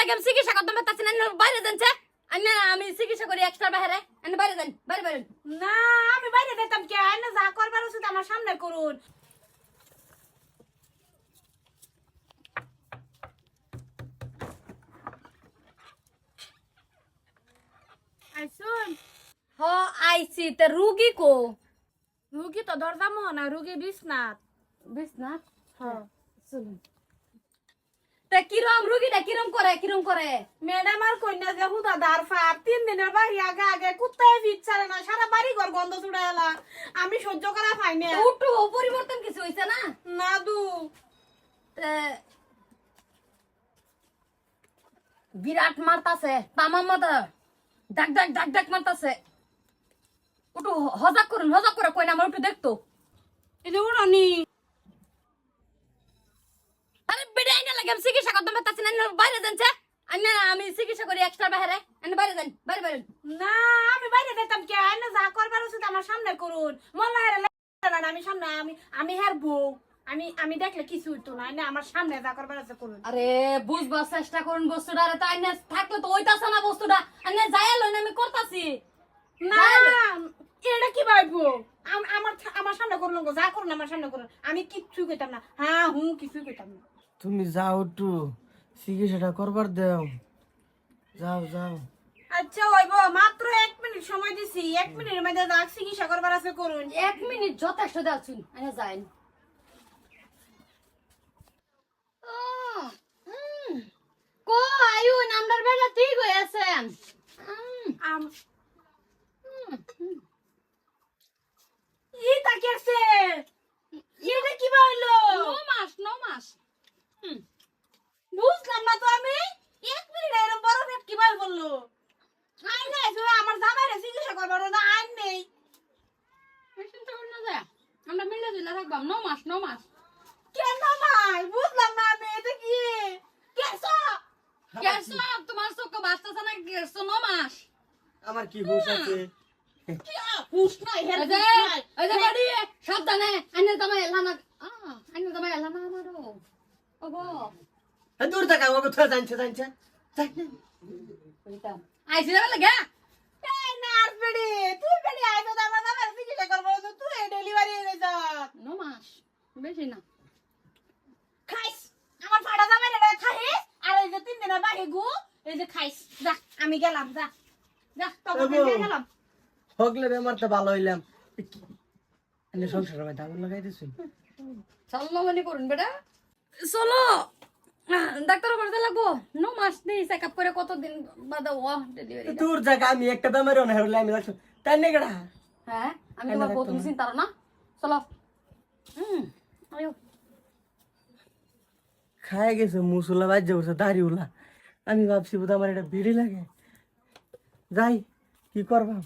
লাগে আমি চিকিৎসা করতে পারতাছি না বাইরে যাচ্ছে আমি আমি চিকিৎসা করি এক্সট্রা বাইরে আমি বাইরে যান বাইরে বাইরে না আমি বাইরে যেতাম কে? আইনে যা করবার উচিত আমার সামনে করুন। হ আইছি। তে রুগী কো? রুগী তো দরজা মোহনা রুগী বিছনাথ বিশ্বনাথ? হ্যাঁ। চলুন। তে কিরম রুগীটা কিরম করে কিরম করে? ম্যাডাম আর কন্যা যে হুদা দার ফার তিন দিনের বাড়ি আগে আগে কুত্তায় ফিরছারে না সারা বাড়ি ঘর গন্ধ ছুড়ে এলা। আমি সহ্য করা পাই না। উঠু পরিবর্তন কিছু হইছে না? না দু। বিরাট মারতাছে তামাম মতো ডাক ডাক ডাক ডাক মারতাছে। উঠু হজাক করুন হজাক করে কই না আমার একটু দেখতো। যে উড়নি আরে বেড়ে আইনা লাগে আমি চিকিৎসা করতে না বাইরে যাচ্ছে আমি আমি চিকিৎসা করি এক্সট্রা বাইরে। আমি বাইরে যান বাইরে বাইরে। না আমি বাইরে যেতাম কে? যা করবার উচিত আমার সামনে করুন। না না, আমি সামনে আমি আমি হের বউ। আমি আমি দেখলে কিছু হইতো না। আইনে আমার সামনে যা করবার আছে করুন। আরে বুঝবার চেষ্টা করুন বস্তুটা। আরে তাই না থাকলে তো ওইতাছে না বস্তুটা। আনে যাই লই আমি করতাছি। না এটা কি ভাইবো আমার আমার সামনে করুন যা করুন আমার সামনে করুন। আমি কিচ্ছু কইতাম না। হ্যাঁ হুঁ কিছু কইতাম না। তুমি যাও একটু। চিকিৎসাটা করবার দাও। যাও যাও। আচ্ছা ওইব মাত্র এক মিনিট সময় দিছি। এক মিনিটের মধ্যে যা চিকিৎসা করবার আছে করুন। এক মিনিট যথেষ্ট যাচ্ছি আনে যাই কো আয়ু নামদার বেলা ঠিক হয়ে আছে। আম- ই তাকিয়েছে এটা কি হইল ন মাস ন মাস বুঝলাম না তো আমি এক মিনিট এরকম বড় পেট কীভাবে বলল আইন নাই শুনে আমার জামাইরে চিকিৎসা করবার না আইন নেই চিন্তা করি না যায় আমরা মিলে দিলে থাকবাম ন মাস ন মাস কেন ভাই বুঝলাম না আমি এটা কি? কেসো কেসো তোমার চোখ বাঁচতেছে না কেসো ন মাস আমার কি হুশ আছে? হুশ নাই হের নাই। এই যে বাড়ি সাবধানে আইনে তোমার এলা না আইনে তোমার এলা না আমারও। ওগো। এ, দূর থাকা ও কোথায় জানছে জানছে। আইছি যাবে লাগা এই নার্স বেডি তুই বেডি আই তো আমার জামাইরে চিকিৎসা করবার তো তুই ডেলিভারি হয়ে যা ন মাস বেশি না। খাইস। আমার ফাড়া জামাইরে এটা খাইস। আর এই যে তিন দিনের বাকি গু এই যে খাইস। যা আমি গেলাম যা। যা এগো। গেলাম। হগলে বেমার তো ভালো হইলাম। এনে সংসারের মধ্যে আগুন লাগাই দিছুন চলো মনে করুন বেটা। চলো। ডাক্তার করতে লাগবো? ন মাস নেই চেক আপ করে কতদিন বাদে ও ডেলিভারি দূর জায়গা আমি একটা বেমার আমি তাই হ্যাঁ আমি তোমার বউ তুমি চিন্তা না। চলো। হুম। খায় গেছে, মুসুলা বাজ্যে উঠছে দাড়িউলা আমি ভাবছি বোধ আমার এটা ভিড়ি লাগে। যাই, কি করবাম